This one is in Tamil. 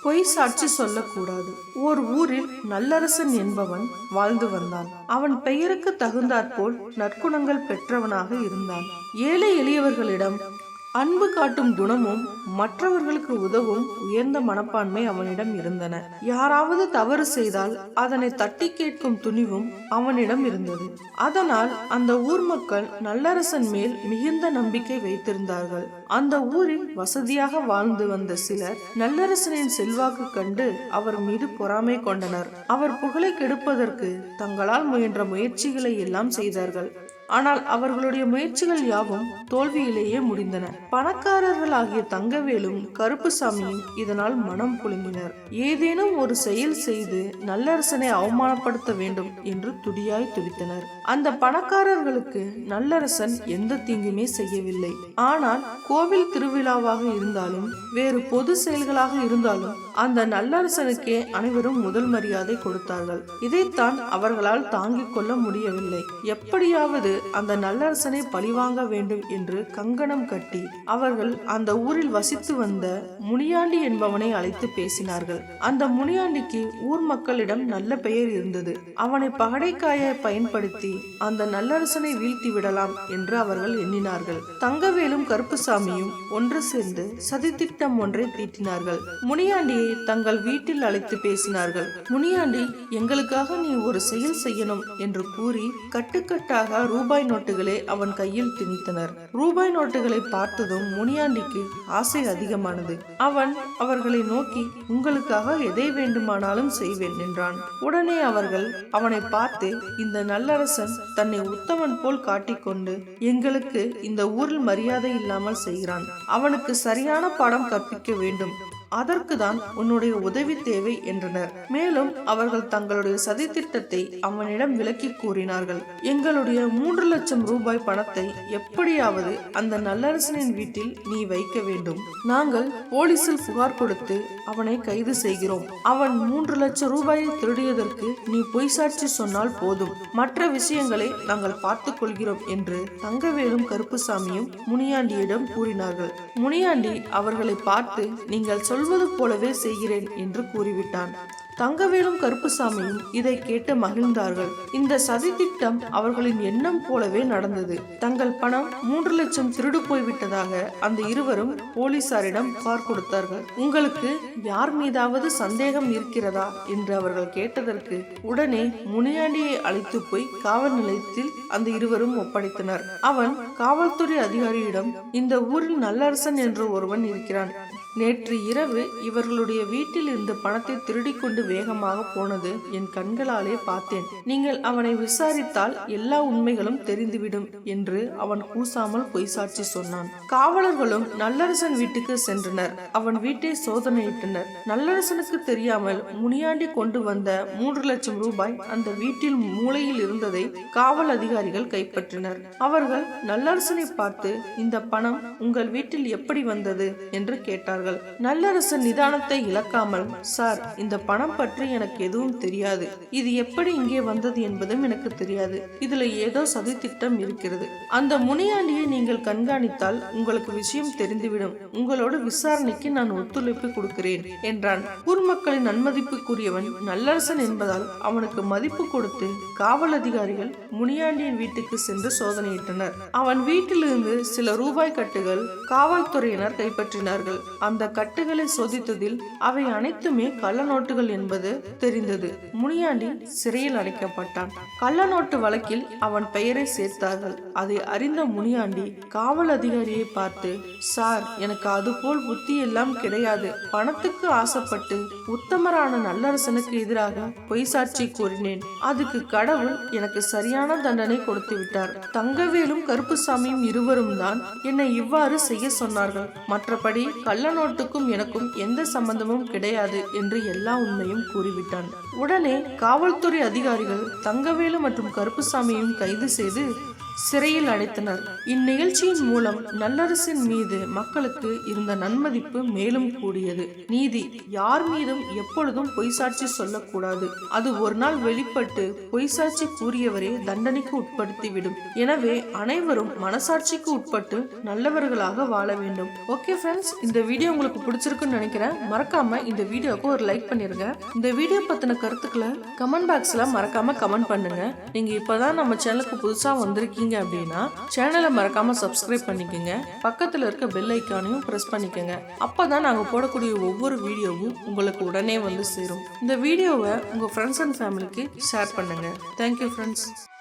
பொய் சாட்சி சொல்லக்கூடாது. ஓர் ஊரில் நல்லரசன் என்பவன் வாழ்ந்து வந்தான். அவன் பெயருக்கு தகுந்தாற்போல் நற்குணங்கள் பெற்றவனாக இருந்தான். ஏழை எளியவர்களிடம் அன்பு காட்டும் குணமும் மற்றவர்களுக்கு உதவும் உயர்ந்த மனப்பான்மை அவனிடம் இருந்தன. யாராவது தவறு செய்தால் அதனை தட்டி கேட்கும் துணிவும் அவனிடம் இருந்தது. அதனால் அந்த ஊர் மக்கள் நல்லரசன் மேல் மிகுந்த நம்பிக்கை வைத்திருந்தார்கள். அந்த ஊரில் வசதியாக வாழ்ந்து வந்த சிலர் நல்லரசனின் செல்வாக்கு கண்டு அவர் மீது பொறாமை கொண்டனர். அவர் புகழை கெடுப்பதற்கு தங்களால் முயன்ற முயற்சிகளை எல்லாம் செய்தார்கள். ஆனால் அவர்களுடைய முயற்சிகள் யாவும் தோல்வியிலேயே முடிந்தன. பணக்காரர்களாகிய தங்கவேலும் கருப்புசாமியும் இதனால் மனம் புழுங்கினர் ஏதேனும் ஒரு செயல் செய்து நல்லரசனை அவமானப்படுத்த வேண்டும் என்று துடியாய் துடித்தனர். அந்த பணக்காரர்களுக்கு நல்லரசன் எந்த தீங்குமே செய்யவில்லை. ஆனால் கோவில் திருவிழாவாக இருந்தாலும் வேறு பொது செயல்களாக இருந்தாலும் அந்த நல்லரசனுக்கே அனைவரும் முதல் மரியாதை கொடுத்தார்கள். இதைத்தான் அவர்களால் தாங்கிக் கொள்ள முடியவில்லை. எப்படியாவது அந்த நல்லரசனை பழிவாங்க வேண்டும் என்று கங்கணம் கட்டி அவர்கள் அந்த ஊரில் வசித்து வந்த முனியாண்டி என்பவனை அழைத்து பேசினார்கள். அந்த முனியாண்டிக்கு ஊர் மக்களிடம் நல்ல பெயர் இருந்தது. அவனை பகடைக்காயை பயன்படுத்தி அந்த நல்லரசனை வீழ்த்தி விடலாம் என்று அவர்கள் எண்ணினார்கள். தங்கவேலும் கருப்புசாமியும் ஒன்று சேர்ந்து சதித்திட்டம் ஒன்றை தீட்டினார்கள். முனியாண்டியை தங்கள் வீட்டில் அழைத்து பேசினார்கள். முனியாண்டி எங்களுக்காக நீ ஒரு செயல் செய்யணும் என்று கூறி கட்டுக்கட்டாக ரூபாய் ரூபாய் நோட்டுகளை அவன் கையில் திணித்தனர். ரூபாய் நோட்டுகளை பார்த்ததும் முனியாண்டிக்கு ஆசை அதிகமானது. அவன் அவர்களை நோக்கி உங்களுக்காக எதை வேண்டுமானாலும் செய்வேன் என்றான். உடனே அவர்கள் அவனை பார்த்து இந்த நல்லரசன் தன்னை உத்தமன் போல் காட்டிக்கொண்டு எங்களுக்கு இந்த ஊரில் மரியாதை இல்லாமல் செய்கிறான். அவனுக்கு சரியான பாடம் கற்பிக்க வேண்டும். அதற்கு தான் உன்னுடைய உதவி தேவை என்றனர். மேலும் அவர்கள் தங்களுடைய சதித்திட்டத்தை அவனிடம் விளக்கி கூறினார்கள். எங்களுடைய மூன்று லட்சம் ரூபாய் பணத்தை எப்படியாவது அந்த நல்லரசனின் வீட்டில் நீ வைக்க வேண்டும். நாங்கள் போலீசில் புகார் கொடுத்து அவனை கைது செய்கிறோம். அவன் மூன்று லட்சம் ரூபாயை திருடியதற்கு நீ பொய் சாட்சி சொன்னால் போதும். மற்ற விஷயங்களை நாங்கள் பார்த்துக் கொள்கிறோம் என்று தங்கவேலும் கருப்புசாமியும் முனியாண்டியிடம் கூறினார்கள். முனியாண்டி அவர்களை பார்த்து நீங்கள் சொல்வது போலவே செய்கிறேன் என்று கூறிவிட்டான். தங்கவேலும் கருப்புசாமியும் இதை கேட்டு மகிழ்ந்தார்கள். இந்த சதி திட்டம் அவர்களின் எண்ணம் போலவே நடந்தது. தங்கள் பணம் மூன்று லட்சம் திருடு போய்விட்டதாக அந்த இருவரும் போலீசாரிடம் புகார் கொடுத்தார்கள். உங்களுக்கு யார் மீதாவது சந்தேகம் இருக்கிறதா? என்று அவர்கள் கேட்டதற்கு உடனே முனியாண்டியை அழைத்து போய் காவல் நிலையத்தில் அந்த இருவரும் ஒப்படைத்தனர். அவன் காவல்துறை அதிகாரியிடம் இந்த ஊரில் நல்லரசன் என்று ஒருவன் இருக்கிறான். நேற்று இரவு இவர்களுடைய வீட்டில் இருந்த பணத்தை திருடிக்கொண்டு வேகமாக போனது என் கண்களாலே பார்த்தேன். நீங்கள் அவனை விசாரித்தால் எல்லா உண்மைகளும் தெரிந்துவிடும் என்று அவன் கூசாமல் பொய் சாட்சி சொன்னான். காவலர்களும் நல்லரசன் வீட்டுக்கு சென்றனர். அவன் வீட்டை சோதனையிட்டனர். நல்லரசனுக்கு தெரியாமல் முனியாண்டி கொண்டு வந்த மூன்று லட்சம் ரூபாய் அந்த வீட்டில் மூலையில் இருந்ததை காவல் அதிகாரிகள் கைப்பற்றினர். அவர்கள் நல்லரசனை பார்த்து இந்த பணம் உங்கள் வீட்டில் எப்படி வந்தது? என்று கேட்டார்கள். நல்லரசன் நிதானத்தை இழக்காமல் சார் இந்த பணம் பற்றி எனக்கு எதுவும் தெரியாது. இது எப்படி இங்கே வந்தது என்பதும் எனக்கு தெரியாது. இதுல ஏதோ சதி திட்டம் இருக்கிறது. அந்த முனியாண்டியை நீங்கள் கண்காணித்தால் உங்களுக்கு விஷயம் தெரிந்துவிடும். உங்களோட விசாரணைக்கு நான் ஒத்துழைப்பு கொடுக்கிறேன் என்றான். ஊர் மக்களின் நன்மதிப்புக்குரியவன் நல்லரசன் என்பதால் அவனுக்கு மதிப்பு கொடுத்து காவல் அதிகாரிகள் முனியாண்டியின் வீட்டுக்கு சென்று சோதனையிட்டனர். அவன் வீட்டிலிருந்து சில ரூபாய் கட்டுகள் காவல்துறையினர் கைப்பற்றினார்கள். அந்த கட்டுகளை சோதித்ததில் அவை அனைத்துமே கள்ள நோட்டுகள் என்பது தெரிந்தது. முனியாண்டி சிறையில் அடைக்கப்பட்டான். கள்ள நோட்டு வழக்கில் அவன் பெயரை சேர்த்தார்கள். அதை அறிந்த முனியாண்டி காவல் அதிகாரியை பார்த்து சார் எனக்கு அதுபோல் புத்தி எல்லாம் கிடையாது. பணத்துக்கு ஆசைப்பட்டு உத்தமரான நல்லரசனுக்கு எதிராக பொய் சாட்சி கூறினேன். அதுக்கு கடவுள் எனக்கு சரியான தண்டனை கொடுத்து விட்டார். தங்கவேலும் கருப்புசாமியும் இருவரும் தான் என்னை இவ்வாறு செய்ய சொன்னார்கள். மற்றபடி கள்ள நோட்டுக்கும் எனக்கும் எந்த சம்பந்தமும் கிடையாது என்று எல்லா உண்மையும் கூறிவிட்டான். உடனே காவல்துறை அதிகாரிகள் தங்கவேலு மற்றும் கருப்புசாமியையும் கைது செய்து சிறையில் அடைத்தனர். இந்நிகழ்ச்சியின் மூலம் நல்லரசின் மீது மக்களுக்கு இருந்த நன்மதிப்பு மேலும் கூடியது. நீதி யார் மீதும் எப்பொழுதும் பொய் சாட்சி சொல்லக்கூடாது. அது ஒரு நாள் வெளிப்பட்டு பொய் சாட்சி கூறியவரே தண்டனைக்கு உட்படுத்திவிடும். எனவே அனைவரும் மனசாட்சிக்கு உட்பட்டு நல்லவர்களாக வாழ வேண்டும். ஓகே ஃப்ரெண்ட்ஸ் இந்த வீடியோ உங்களுக்கு பிடிச்சிருக்குன்னு நினைக்கிறேன். மறக்காம இந்த வீடியோக்கு ஒரு லைக் பண்ணிருங்க. இந்த வீடியோ பத்தின கருத்துக்களை கமெண்ட் பாக்ஸ்ல மறக்காம கமெண்ட் பண்ணுங்க. நீங்க இப்பதான் நம்ம சேனலுக்கு புதுசா வந்திருக்கீங்க. அப்படின்னா சேனலை மறக்காம சப்ஸ்கிரைப் பண்ணிக்கோங்க. பக்கத்துல இருக்க பெல் ஐக்கானையும் பிரஸ் பண்ணிக்கோங்க. அப்பதான் நாங்க போடக்கூடிய ஒவ்வொரு வீடியோவும் உங்களுக்கு உடனே வந்து சேரும். இந்த வீடியோவை உங்க ஃப்ரெண்ட்ஸ் அண்ட் ஃபேமிலிக்கு ஷேர் பண்ணுங்க. Thank you friends